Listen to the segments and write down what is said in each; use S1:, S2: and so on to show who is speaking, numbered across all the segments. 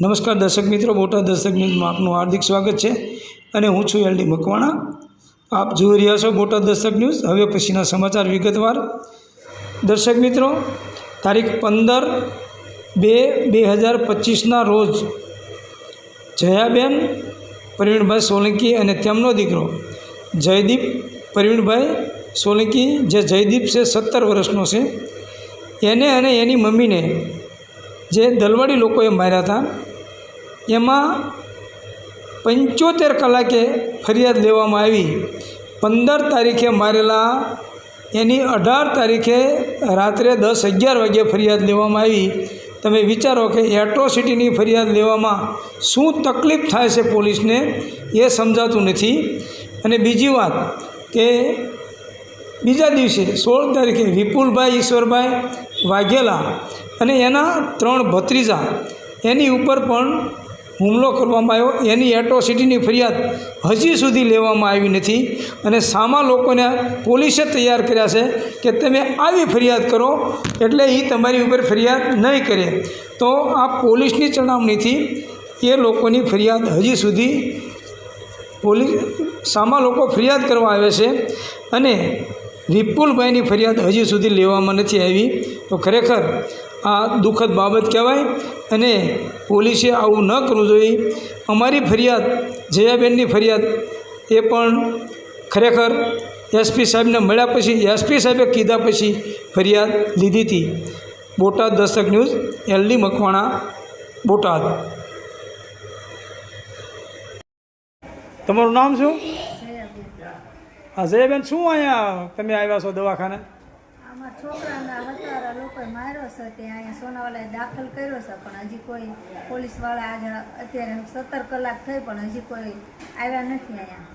S1: નમસ્કાર દર્શક મિત્રો બોટાદ દર્શક ન્યૂઝમાં આપનું હાર્દિક સ્વાગત છે અને હું છું એલડી મકવાણા. આપ જોઈ રહ્યા છો બોટાદ દર્શક ન્યૂઝ. હવે પછીના સમાચાર વિગતવાર. દર્શક મિત્રો, તારીખ પંદર બે બે હજાર પચીસના રોજ જયાબેન, પ્રવીણભાઈ સોલંકી અને તેમનો દીકરો જયદીપ, પ્રવીણભાઈ સોલંકી, જે જયદીપ છે, સત્તર વર્ષનો છે. એને અને એની મમ્મીને જે દલવાડી લોકોએ માર્યા હતા, એમાં પંચોતેર કલાકે ફરિયાદ લેવામાં આવી. પંદર તારીખે મારેલા, એની અઢાર તારીખે રાત્રે દસ અગિયાર વાગ્યે ફરિયાદ લેવામાં આવી. તમે વિચારો કે એટ્રોસિટીની ફરિયાદ લેવામાં શું તકલીફ થાય છે પોલીસને, એ સમજાતું નથી. અને બીજી વાત કે બીજા દિવસે સોળ તારીખે વિપુલભાઈ ઈશ્વરભાઈ વાઘેલા અને એના ત્રણ ભત્રીજા એની ઉપર પણ હુમલો કરવામાં આવ્યો. એની એટ્રોસિટીની ફરિયાદ હજી સુધી લેવામાં આવી નથી અને સામા લોકોને પોલીસે તૈયાર કર્યા છે કે તમે આવી ફરિયાદ કરો એટલે એ તમારી ઉપર ફરિયાદ નહીં કરે. તો આ પોલીસની ચડામણીથી એ લોકોની ફરિયાદ હજી સુધી પોલીસ સામા લોકો ફરિયાદ કરવા આવે છે અને વિપુલભાઈની ફરિયાદ હજી સુધી લેવામાં નથી આવી. તો ખરેખર આ દુઃખદ બાબત કહેવાય અને પોલીસે આવું ન કરવું જોઈએ. અમારી ફરિયાદ, જયાબેનની ફરિયાદ, એ પણ ખરેખર એસપી સાહેબને મળ્યા પછી, એસપી સાહેબે કીધા પછી ફરિયાદ લીધી હતી. Botad Dastak news, LD Makwana, Botad. તમારું નામ શું? હા જયાબેન શું અહીંયા તમે આવ્યા છો દવાખાને?
S2: આમાં છોકરાના હતારા લોકોએ માર્યો છે તે અહીંયા સોનાવાલાએ દાખલ કર્યો છે પણ હજી કોઈ પોલીસવાળા આજે અત્યારે સત્તર કલાક થઈ પણ હજી કોઈ આવ્યા નથી અહીંયા.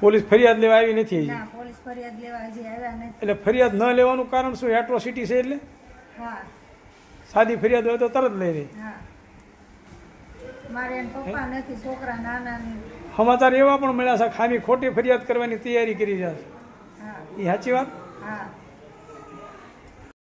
S1: પોલીસ ફરિયાદ લેવા આવી નથી
S2: ના પોલીસ ફરિયાદ લેવા હજી આવ્યા નથી.
S1: એટલે ફરિયાદ ન લેવાનું કારણ શું? એટ્રોસિટી છે એટલે?
S2: હા.
S1: સાદી ફરિયાદ હોય તો તરત લઈ લે.
S2: હા. મારે પપ્પા નથી છોકરા નાના
S1: સમાચાર એવા પણ મળ્યા છે ખામી ખોટી ફરિયાદ કરવાની તૈયારી કરી રહ્યા છે. એ સાચી વાત?
S2: હા.